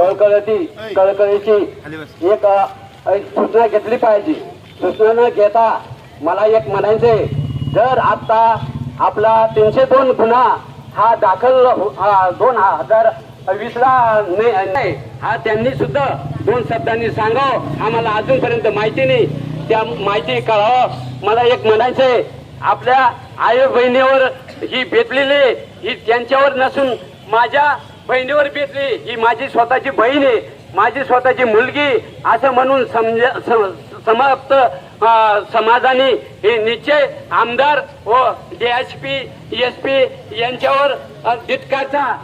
कळकळती कळकळीची. एक सूचना घेतली पाहिजे. सूचना न घेता मला एक म्हणायचे जर आता आपला तीनशे दोन गुन्हा हा दाखल हो- दोन हजार वीसला नाही नाही. हा त्यांनी सुद्धा दोन शब्दांनी सांगावं. आम्हाला अजूनपर्यंत माहिती नाही. त्या माहिती कळावं. मला एक म्हणायचंय. आपल्या आई बहिणीवर ही बेतलेली ही त्यांच्यावर नसून माझ्या बहिणीवर बेतली. ही माझी स्वतःची बहीण आहे. माझी स्वतःची मुलगी. असं म्हणून समजा सम- समाप्त अं, समाजाने हे निश्चय आमदार व D S P S P यांच्यावर अं, तितकाचा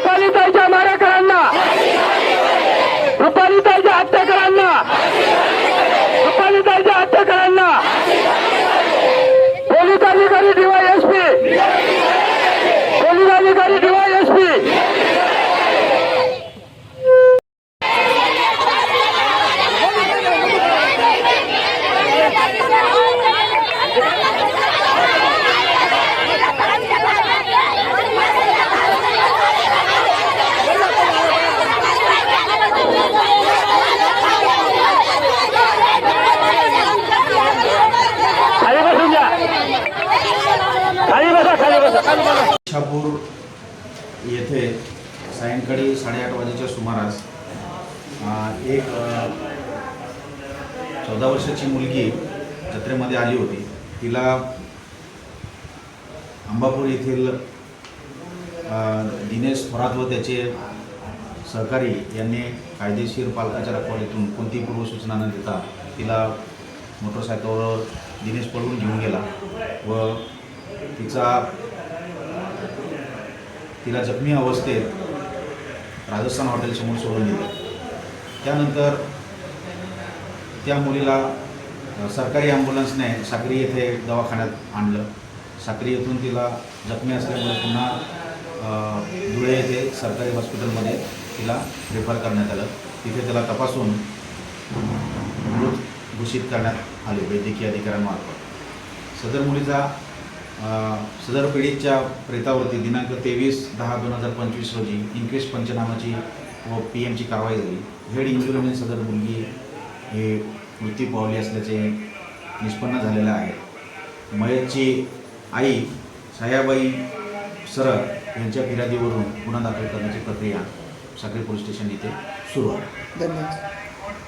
qualidade. बसा येथे सायंकाळी साडेआठ वाजेच्या सुमारास एक चौदा वर्षाची मुलगी जत्रेमध्ये आली होती. तिला अंबापूर येथील दिनेश थोरात व त्याचे सहकारी यांनी कायदेशीर पालकाच्या रखवालीतून कोणतीही पूर्वसूचना न देता तिला मोटरसायकलवर दिनेश पळवून घेऊन गेला व तिचा तिला जखमी अवस्थेत राजस्थान हॉटेलसमोर सोडून दिलं. त्यानंतर त्या मुलीला सरकारी ॲम्ब्युलन्सने साक्री येथे दवाखान्यात आणलं. साक्री येथून तिला जखमी असल्यामुळे पुन्हा धुळे येथे सरकारी हॉस्पिटलमध्ये तिला रेफर करण्यात आलं. तिथे त्याला तपासून मृत घोषित करण्यात आले वैद्यकीय अधिकाऱ्यांमार्फत. सदर मुलीचा सदर पिढीच्या प्रेतावरती दिनांक तेवीस दहा दोन हजार पंचवीस रोजी इन्क्वेस्ट पंचनामाची व पी एमची कारवाई झाली. हेड इंजुरीमध्ये सदर मुलगी हे मृत्यू पावली असल्याचे निष्पन्न झालेलं आहे. मयतची आई सयाबाई सरळ यांच्या फिर्यादीवरून गुन्हा दाखल करण्याची प्रक्रिया साखरे पोलीस स्टेशन इथे सुरू आहे. धन्यवाद.